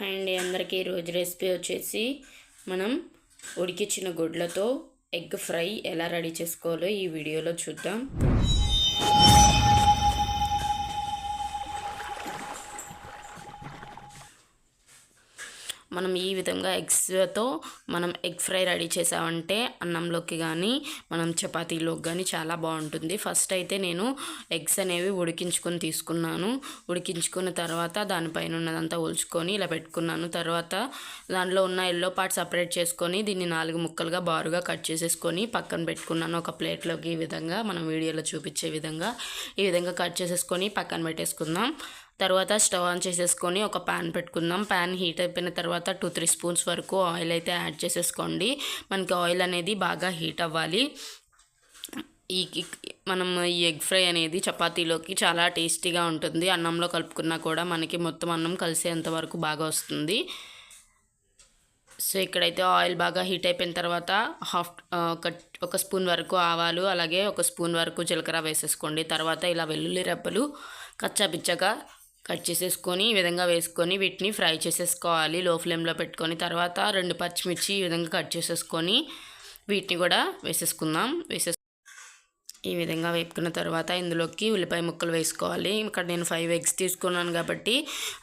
Hi అండి అందరికీ ఈరోజు రెసిపీ వచ్చేసి మనం ఉడికిచ్చిన గుడ్లతో ఎగ్ ఫ్రై ఎలా రెడీ చేసుకోవాలో ఈ వీడియోలో చూద్దాం. మనం ఈ విధంగా ఎగ్స్తో మనం ఎగ్ ఫ్రై రెడీ చేసామంటే అన్నంలోకి కానీ మనం చపాతీలోకి కానీ చాలా బాగుంటుంది. ఫస్ట్ అయితే నేను ఎగ్స్ అనేవి ఉడికించుకొని తీసుకున్నాను. ఉడికించుకున్న తర్వాత దానిపైన ఉన్నదంతా ఒలుచుకొని ఇలా పెట్టుకున్నాను. తర్వాత దాంట్లో ఉన్న ఎల్లో పార్ట్ సపరేట్ చేసుకొని దీన్ని నాలుగు ముక్కలుగా బారుగా కట్ చేసేసుకొని పక్కన పెట్టుకున్నాను. ఒక ప్లేట్లోకి ఈ విధంగా మనం వీడియోలో చూపించే విధంగా ఈ విధంగా కట్ చేసేసుకొని పక్కన పెట్టేసుకుందాం. తర్వాత స్టవ్ ఆన్ చేసేసుకొని ఒక ప్యాన్ పెట్టుకుందాం. ప్యాన్ హీట్ అయిపోయిన తర్వాత టూ త్రీ స్పూన్స్ వరకు ఆయిల్ అయితే యాడ్ చేసేసుకోండి. మనకి ఆయిల్ అనేది బాగా హీట్ అవ్వాలి. ఈ మనం ఈ ఎగ్ ఫ్రై అనేది చపాతీలోకి చాలా టేస్టీగా ఉంటుంది. అన్నంలో కలుపుకున్నా కూడా మనకి మొత్తం అన్నం కలిసేంత వరకు బాగా వస్తుంది. సో ఇక్కడైతే ఆయిల్ బాగా హీట్ అయిపోయిన తర్వాత హాఫ్ ఒక ఒక స్పూన్ వరకు ఆవాలు అలాగే ఒక స్పూన్ వరకు జీలకర్ర వేసేసుకోండి. తర్వాత ఇలా వెల్లుల్లి రెబ్బలు కచ్చాపిచ్చగా కట్ చేసేసుకొని ఈ విధంగా వేసుకొని వీటిని ఫ్రై చేసేసుకోవాలి. లో ఫ్లేమ్లో పెట్టుకొని తర్వాత రెండు పచ్చిమిర్చి ఈ విధంగా కట్ చేసేసుకొని వీటిని కూడా వేసేసుకుందాం. వేసే ఈ విధంగా వేపుకున్న తర్వాత ఇందులోకి ఉల్లిపాయ ముక్కలు వేసుకోవాలి. ఇక్కడ నేను ఫైవ్ ఎగ్స్ తీసుకున్నాను కాబట్టి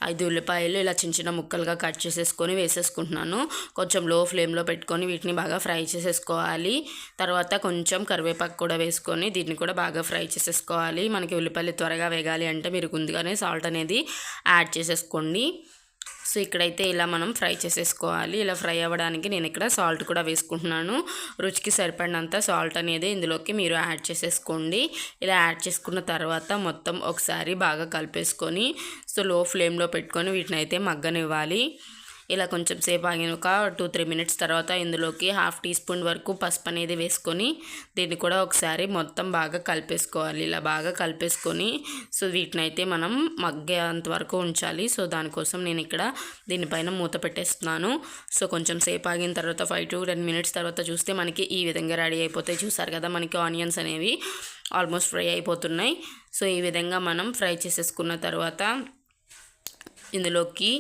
ఐదు ఉల్లిపాయలు ఇలా చిన్న చిన్న ముక్కలుగా కట్ చేసేసుకొని వేసేసుకుంటున్నాను. కొంచెం లో ఫ్లేమ్లో పెట్టుకొని వీటిని బాగా ఫ్రై చేసేసుకోవాలి. తర్వాత కొంచెం కరివేపాకు కూడా వేసుకొని దీన్ని కూడా బాగా ఫ్రై చేసేసుకోవాలి. మనకి ఉల్లిపాయలు త్వరగా వేగాలి అంటే మీరు ముందుగానే సాల్ట్ అనేది యాడ్ చేసేసుకోండి. సో ఇక్కడైతే ఇలా మనం ఫ్రై చేసేసుకోవాలి. ఇలా ఫ్రై అవ్వడానికి నేను ఇక్కడ సాల్ట్ కూడా వేసుకుంటున్నాను. రుచికి సరిపడినంత సాల్ట్ అనేది ఇందులోకి మీరు యాడ్ చేసేసుకోండి. ఇలా యాడ్ చేసుకున్న తర్వాత మొత్తం ఒకసారి బాగా కలిపేసుకొని సో లో ఫ్లేమ్లో పెట్టుకొని వీటిని అయితే మగ్గనివ్వాలి. ఇలా కొంచెం సేపు ఆగిన ఒక టూ త్రీ మినిట్స్ తర్వాత ఇందులోకి హాఫ్ టీ స్పూన్ వరకు పసుపు అనేది వేసుకొని దీన్ని కూడా ఒకసారి మొత్తం బాగా కలిపేసుకోవాలి. ఇలా బాగా కలిపేసుకొని సో వీటిని అయితే మనం మగ్గేంత వరకు ఉంచాలి. సో దానికోసం నేను ఇక్కడ దీనిపైన మూత పెట్టేస్తున్నాను. సో కొంచెం సేపు ఆగిన తర్వాత ఫైవ్ టు టెన్ మినిట్స్ తర్వాత చూస్తే మనకి ఈ విధంగా రెడీ అయిపోతాయి. చూసారు కదా మనకి ఆనియన్స్ అనేవి ఆల్మోస్ట్ ఫ్రై అయిపోతున్నాయి. సో ఈ విధంగా మనం ఫ్రై చేసేసుకున్న తర్వాత ఇందులోకి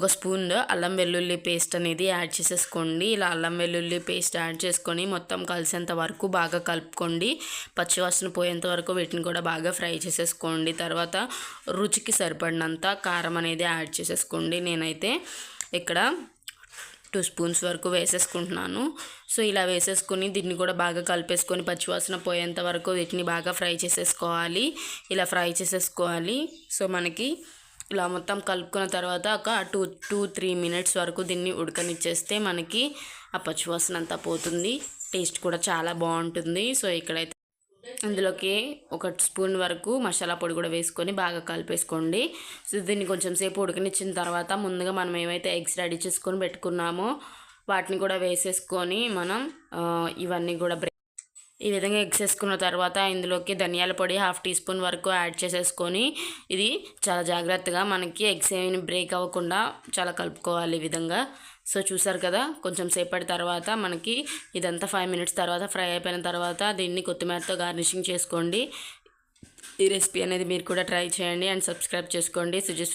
ఒక స్పూన్ అల్లం వెల్లుల్లి పేస్ట్ అనేది యాడ్ చేసేసుకోండి. ఇలా అల్లం వెల్లుల్లి పేస్ట్ యాడ్ చేసుకొని మొత్తం కలిసేంత వరకు బాగా కలుపుకోండి. పచ్చివాసన పోయేంత వరకు వీటిని కూడా బాగా ఫ్రై చేసేసుకోండి. తర్వాత రుచికి సరిపడినంత కారం అనేది యాడ్ చేసేసుకోండి. నేనైతే ఇక్కడ టూ స్పూన్స్ వరకు వేసేసుకుంటున్నాను. సో ఇలా వేసేసుకొని దీన్ని కూడా బాగా కలిపేసుకొని పచ్చివాసన పోయేంత వరకు వీటిని బాగా ఫ్రై చేసేసుకోవాలి. ఇలా ఫ్రై చేసేసుకోవాలి. సో మనకి ఇలా మొత్తం కలుపుకున్న తర్వాత ఒక టూ టూ త్రీ మినిట్స్ వరకు దీన్ని ఉడకనిచ్చేస్తే మనకి ఆ పచ్చివాసన అంతా పోతుంది. టేస్ట్ కూడా చాలా బాగుంటుంది. సో ఇక్కడైతే అందులోకి ఒక స్పూన్ వరకు మసాలా పొడి కూడా వేసుకొని బాగా కలిపేసుకోండి. సో దీన్ని కొంచెం సేపు ఉడకనిచ్చిన తర్వాత ముందుగా మనం ఏమైతే ఎగ్స్ రెడీ చేసుకొని పెట్టుకున్నామో వాటిని కూడా వేసేసుకొని మనం ఇవన్నీ కూడా ఈ విధంగా ఎగ్స్ వేసుకున్న తర్వాత ఇందులోకి ధనియాల పొడి హాఫ్ టీ స్పూన్ వరకు యాడ్ చేసేసుకొని ఇది చాలా జాగ్రత్తగా మనకి ఎగ్స్ ఏమి బ్రేక్ అవ్వకుండా చాలా కలుపుకోవాలి ఈ విధంగా. సో చూసారు కదా కొంచెం సేపటి తర్వాత మనకి ఇదంతా ఫైవ్ మినిట్స్ తర్వాత ఫ్రై అయిపోయిన తర్వాత దీన్ని కొత్తిమీరతో గార్నిషింగ్ చేసుకోండి. ఈ రెసిపీ అనేది మీరు కూడా ట్రై చేయండి అండ్ సబ్స్క్రైబ్ చేసుకోండి. సుజిస్